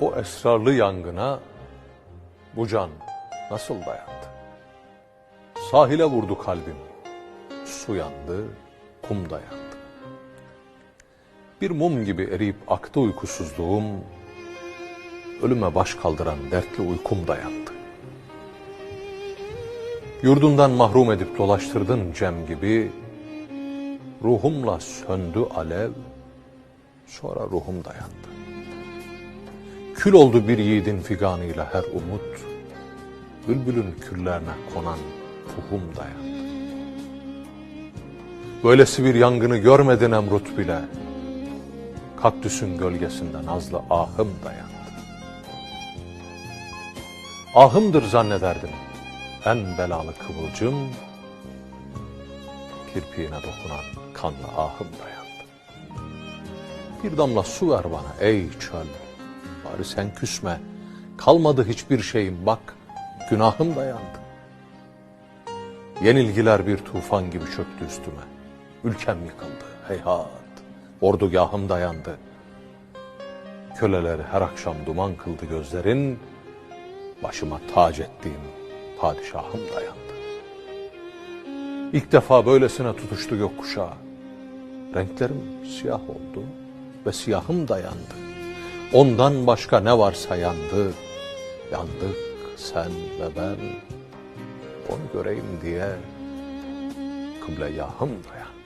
O esrarlı yangına bu can nasıl dayandı? Sahile vurdu kalbim. Su yandı, kum dayandı. Bir mum gibi eriyip aktı uykusuzluğum. Ölüme baş kaldıran dertli uykum dayandı. Yurdundan mahrum edip dolaştırdın Cem gibi. Ruhumla söndü alev, sonra ruhum dayandı. Kül oldu bir yiğidin figanıyla her umut, bülbülün küllerine konan puhum dayandı. Böylesi bir yangını görmedin Emrut bile, kaktüsün gölgesinde nazlı ahım dayandı. Ahımdır zannederdim en belalı kıvılcım, kirpiğine dokunan kanlı ahım dayandı. Bir damla su ver bana ey çöl, bari sen küsme, kalmadı hiçbir şeyim bak, günahım dayandı. Yenilgiler bir tufan gibi çöktü üstüme, ülkem yıkıldı heyhat, ordugahım dayandı. Köleleri her akşam duman kıldı gözlerin, başıma tac ettiğim padişahım dayandı. İlk defa böylesine tutuştu gökkuşağı. Renklerim siyah oldu ve siyahım dayandı. Ondan başka ne varsa yandı. Yandık sen ve ben. Onu göreyim diye kıbleyahım dayandı.